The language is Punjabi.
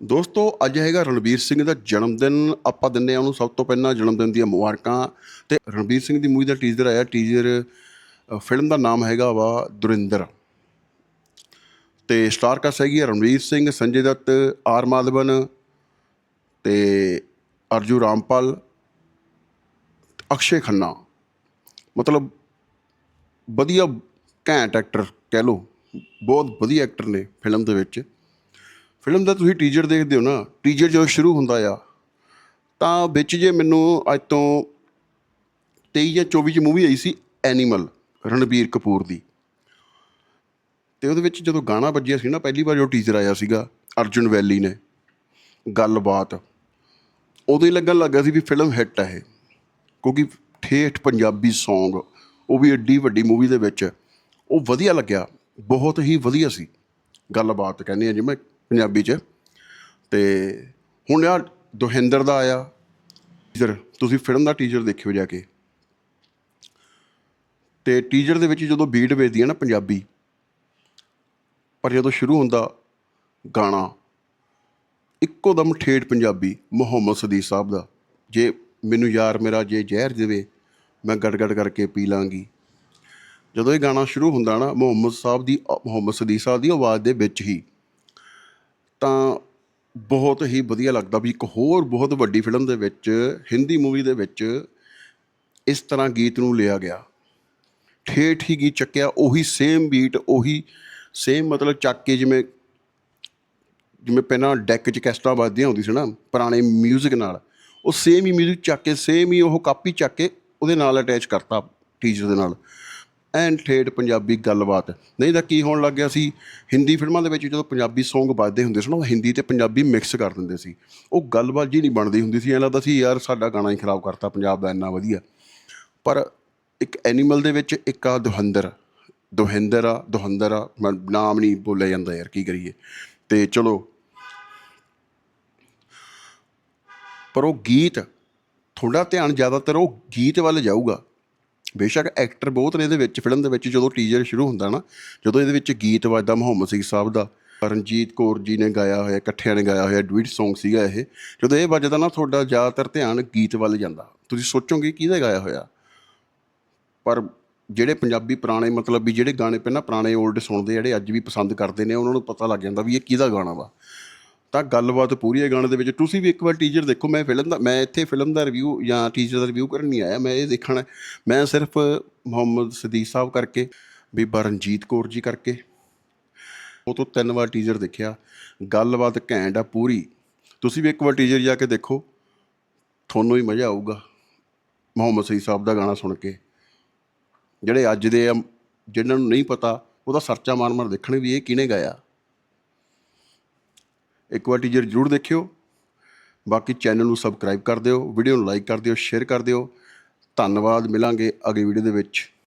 ਦੋਸਤੋ, ਅੱਜ ਹੈਗਾ ਰਣਵੀਰ ਸਿੰਘ ਦਾ ਜਨਮ ਦਿਨ ਆਪਾਂ ਦਿੰਨੇ ਆ ਉਹਨੂੰ ਸਭ ਤੋਂ ਪਹਿਲਾਂ ਜਨਮ ਦਿਨ ਦੀਆਂ ਮੁਬਾਰਕਾਂ। ਤੇ ਰਣਵੀਰ ਸਿੰਘ ਦੀ ਮੂਵੀ ਦਾ ਟੀਜ਼ਰ ਆਇਆ ਟੀਜ਼ਰ ਫਿਲਮ ਦਾ ਨਾਮ ਹੈਗਾ ਵਾ ਦੁਰਿੰਦਰ। ਤੇ ਸਟਾਰ ਕਾਸਟ ਹੈਗੀ ਹੈ ਰਣਵੀਰ ਸਿੰਘ, ਸੰਜੇ ਦੱਤ, ਆਰ ਮਾਧਵਨ ਤੇ ਅਰਜੂ ਰਾਮਪਾਲ, ਅਕਸ਼ੇ ਖੰਨਾ। ਮਤਲਬ ਵਧੀਆ ਘੈਂਟ ਐਕਟਰ ਕਹਿ ਲਓ। ਬਹੁਤ ਵਧੀਆ ਐਕਟਰ ਨੇ ਫਿਲਮ ਦੇ ਵਿੱਚ। ਫਿਲਮ ਦਾ ਤੁਸੀਂ ਟੀਜ਼ਰ ਦੇਖਦੇ ਹੋ ਨਾ ਟੀਜ਼ਰ ਜਦੋਂ ਸ਼ੁਰੂ ਹੁੰਦਾ ਆ, ਤਾਂ ਵਿੱਚ ਜੇ ਮੈਨੂੰ ਅੱਜ ਤੋਂ 23 ਜਾਂ 24 ਚ ਮੂਵੀ ਆਈ ਸੀ ਐਨੀਮਲ ਰਣਬੀਰ ਕਪੂਰ ਦੀ। ਤੇ ਉਹਦੇ ਵਿੱਚ ਜਦੋਂ ਗਾਣਾ ਵੱਜਿਆ ਸੀ ਨਾ, ਪਹਿਲੀ ਵਾਰ ਜੋ ਟੀਜ਼ਰ ਆਇਆ ਸੀਗਾ, ਅਰਜੁਨ ਵੈਲੀ ਨੇ, ਗੱਲਬਾਤ। ਉਦੋਂ ਹੀ ਲੱਗਣ ਲੱਗਾ ਸੀ ਵੀ ਫਿਲਮ ਹਿੱਟ ਹੈ ਇਹ, ਕਿਉਂਕਿ ਠੇਠ ਪੰਜਾਬੀ Song, ਉਹ ਵੀ ਏਡੀ ਵੱਡੀ ਮੂਵੀ ਦੇ ਵਿੱਚ, ਉਹ ਵਧੀਆ ਲੱਗਿਆ, ਬਹੁਤ ਹੀ ਵਧੀਆ ਸੀ, ਗੱਲਬਾਤ ਕਹਿੰਦੇ ਆ ਜਿਵੇਂ ਪੰਜਾਬੀ 'ਚ। ਤੇ ਹੁਣ ਆ ਦੁਹਿੰਦਰ ਦਾ ਆਇਆ। ਟੀਜ਼ਰ ਤੁਸੀਂ ਫਿਲਮ ਦਾ ਟੀਜ਼ਰ ਦੇਖਿਓ ਜਾ ਕੇ। ਤੇ ਟੀਜ਼ਰ ਦੇ ਵਿੱਚ ਜਦੋਂ ਬੀਟ ਵੇਚਦੀ ਹੈ ਨਾ ਪੰਜਾਬੀ, ਪਰ ਜਦੋਂ ਸ਼ੁਰੂ ਹੁੰਦਾ ਗਾਣਾ, ਇੱਕੋ ਦਮ ਠੇਠ ਪੰਜਾਬੀ, ਮੁਹੰਮਦ ਸਦੀਕ ਸਾਹਿਬ ਦਾ। ਜੇ ਮੈਨੂੰ ਯਾਰ ਮੇਰਾ ਜੇ ਜ਼ਹਿਰ ਦੇਵੇ, ਮੈਂ ਗੜਗੜ ਕਰਕੇ ਪੀ ਲਾਂਗੀ। ਜਦੋਂ ਇਹ ਗਾਣਾ ਸ਼ੁਰੂ ਹੁੰਦਾ ਨਾ, ਮੁਹੰਮਦ ਸਾਹਿਬ ਦੀ, ਮੁਹੰਮਦ ਸਦੀਕ ਸਾਹਿਬ ਦੀ ਆਵਾਜ਼ ਦੇ ਵਿੱਚ ਹੀ ਤਾਂ ਬਹੁਤ ਹੀ ਵਧੀਆ ਲੱਗਦਾ ਵੀ ਇੱਕ ਹੋਰ ਬਹੁਤ ਵੱਡੀ ਫਿਲਮ ਦੇ ਵਿੱਚ ਹਿੰਦੀ ਮੂਵੀ ਦੇ ਵਿੱਚ ਇਸ ਤਰ੍ਹਾਂ ਗੀਤ ਨੂੰ ਲਿਆ ਗਿਆ ਠੇਠ ਹੀ ਗੀਤ ਚੱਕਿਆ ਉਹੀ ਸੇਮ ਬੀਟ ਉਹੀ ਸੇਮ ਮਤਲਬ ਚੱਕ ਕੇ ਜਿਵੇਂ ਜਿਵੇਂ ਪਹਿਲਾਂ ਡੈਕ 'ਚ ਕੈਸਟਾਂ ਵੱਜਦੀਆਂ ਹੁੰਦੀ ਸੀ ਨਾ ਪੁਰਾਣੇ 뮤직 ਨਾਲ ਉਹ ਸੇਮ ਹੀ 뮤직 ਚੱਕ ਕੇ ਸੇਮ ਹੀ ਉਹ ਕਾਪੀ ਚੱਕ ਕੇ ਉਹਦੇ ਨਾਲ ਅਟੈਚ ਕਰਤਾ ਟੀਚਰ ਦੇ ਨਾਲ ਐਨ ਠੇਠ ਪੰਜਾਬੀ ਗੱਲਬਾਤ। ਨਹੀਂ ਤਾਂ ਕੀ ਹੋਣ ਲੱਗ ਗਿਆ ਸੀ? ਹਿੰਦੀ ਫਿਲਮਾਂ ਦੇ ਵਿੱਚ ਜਦੋਂ ਪੰਜਾਬੀ Song ਵੱਜਦੇ ਹੁੰਦੇ ਸੀ ਨਾ, ਉਹ ਹਿੰਦੀ ਤੇ ਪੰਜਾਬੀ ਮਿਕਸ ਕਰ ਦਿੰਦੇ ਸੀ। ਉਹ ਗੱਲਬਾਤ ਜੀ ਨਹੀਂ ਬਣਦੀ ਹੁੰਦੀ ਸੀ, ਐਂ ਲੱਗਦਾ ਸੀ, ਯਾਰ ਸਾਡਾ ਗਾਣਾ ਹੀ ਖਰਾਬ ਕਰਤਾ, ਪੰਜਾਬ ਦਾ ਇੰਨਾ ਵਧੀਆ। ਪਰ ਇੱਕ ਐਨੀਮਲ ਦੇ ਵਿੱਚ ਇੱਕ ਆ ਦੁਹੰਦਰ। ਦੁਹਿੰਦਰ ਆ, ਦੁਹੰਦਰ ਆ, ਮੈਂ ਨਾਮ ਨਹੀਂ ਬੋਲਿਆ ਜਾਂਦਾ ਯਾਰ, ਕੀ ਕਰੀਏ? ਤੇ ਚਲੋ। ਪਰ ਉਹ ਗੀਤ ਤੁਹਾਡਾ ਧਿਆਨ ਜ਼ਿਆਦਾਤਰ ਉਹ ਗੀਤ ਵੱਲ ਜਾਊਗਾ। ਬੇਸ਼ੱਕ ਐਕਟਰ ਬਹੁਤ ਨੇ ਇਹਦੇ ਵਿੱਚ ਫਿਲਮ ਦੇ ਵਿੱਚ ਜਦੋਂ ਟੀਜ਼ਰ ਸ਼ੁਰੂ ਹੁੰਦਾ ਨਾ, ਜਦੋਂ ਇਹਦੇ ਵਿੱਚ ਗੀਤ ਵੱਜਦਾ, ਮੁਹੰਮਦ ਸਿੰਘ ਸਾਹਿਬ ਦਾ ਰਣਜੀਤ ਕੌਰ ਜੀ ਨੇ ਗਾਇਆ ਹੋਇਆ, ਇਕੱਠਿਆਂ ਨੇ ਗਾਇਆ ਹੋਇਆ ਡੁਇਟ Song ਸੀਗਾ ਇਹ, ਜਦੋਂ ਇਹ ਵੱਜਦਾ ਨਾ ਤੁਹਾਡਾ ਜ਼ਿਆਦਾਤਰ ਧਿਆਨ ਗੀਤ ਵੱਲ ਜਾਂਦਾ। ਤੁਸੀਂ ਸੋਚੋਗੇ ਕਿਹਦਾ ਗਾਇਆ ਹੋਇਆ? ਪਰ ਜਿਹੜੇ ਪੰਜਾਬੀ ਪੁਰਾਣੇ, ਮਤਲਬ ਵੀ ਜਿਹੜੇ ਗਾਣੇ ਪਹਿਲਾਂ ਪੁਰਾਣੇ 올ਡ ਸੁਣਦੇ ਜਿਹੜੇ ਅੱਜ ਵੀ ਪਸੰਦ ਕਰਦੇ ਨੇ, ਉਹਨਾਂ ਨੂੰ ਪਤਾ ਲੱਗ ਜਾਂਦਾ ਵੀ ਇਹ ਕਿਹਦਾ ਗਾਣਾ ਵਾ। ਤਾਂ ਗੱਲਬਾਤ ਪੂਰੀ ਹੈ ਗਾਣੇ ਦੇ ਵਿੱਚ। ਤੁਸੀਂ ਵੀ ਇੱਕ ਵਾਰ ਟੀਜ਼ਰ ਦੇਖੋ, ਮੈਂ ਫਿਲਮ ਦਾ ਮੈਂ ਇੱਥੇ ਫਿਲਮ ਦਾ ਰਿਵਿਊ ਜਾਂ ਟੀਜ਼ਰ ਦਾ ਰਿਵਿਊ ਕਰਨ ਨਹੀਂ ਆਇਆ, ਮੈਂ ਇਹ ਦੇਖਣਾ ਮੈਂ ਸਿਰਫ ਮੁਹੰਮਦ ਸਦੀਕ ਸਾਹਿਬ ਕਰਕੇ, ਬੀਬਾ ਰਣਜੀਤ ਕੌਰ ਜੀ ਕਰਕੇ, ਉਹ ਤੋਂ ਤਿੰਨ ਵਾਰ ਟੀਜ਼ਰ ਦੇਖਿਆ। ਗੱਲਬਾਤ ਘੈਂਟ ਆ ਪੂਰੀ। ਤੁਸੀਂ ਵੀ ਇੱਕ ਵਾਰ ਟੀਜ਼ਰ ਜਾ ਕੇ ਦੇਖੋ, ਤੁਹਾਨੂੰ ਹੀ ਮਜ਼ਾ ਆਊਗਾ, ਮੁਹੰਮਦ ਸਦੀਕ ਸਾਹਿਬ ਦਾ ਗਾਣਾ ਸੁਣ ਕੇ। ਜਿਹੜੇ ਅੱਜ ਦੇ ਆ, ਜਿਨ੍ਹਾਂ ਨੂੰ ਨਹੀਂ ਪਤਾ, ਉਹਦਾ ਸਰਚਾ ਮਾਰ ਮਾਰ ਦੇਖਣ ਵੀ ਇਹ ਕਿਹਨੇ ਗਾਇਆ। ਇੱਕ ਵਾਰ ਟੀਜ਼ਰ ਜ਼ਰੂਰ ਦੇਖਿਓ। ਬਾਕੀ ਚੈਨਲ ਨੂੰ ਸਬਸਕ੍ਰਾਈਬ ਕਰ ਦਿਓ ਵੀਡੀਓ ਨੂੰ ਲਾਈਕ ਕਰ ਦਿਓ ਸ਼ੇਅਰ ਕਰ ਦਿਓ। ਧੰਨਵਾਦ, ਮਿਲਾਂਗੇ ਅਗਲੀ ਵੀਡੀਓ ਦੇ ਵਿੱਚ।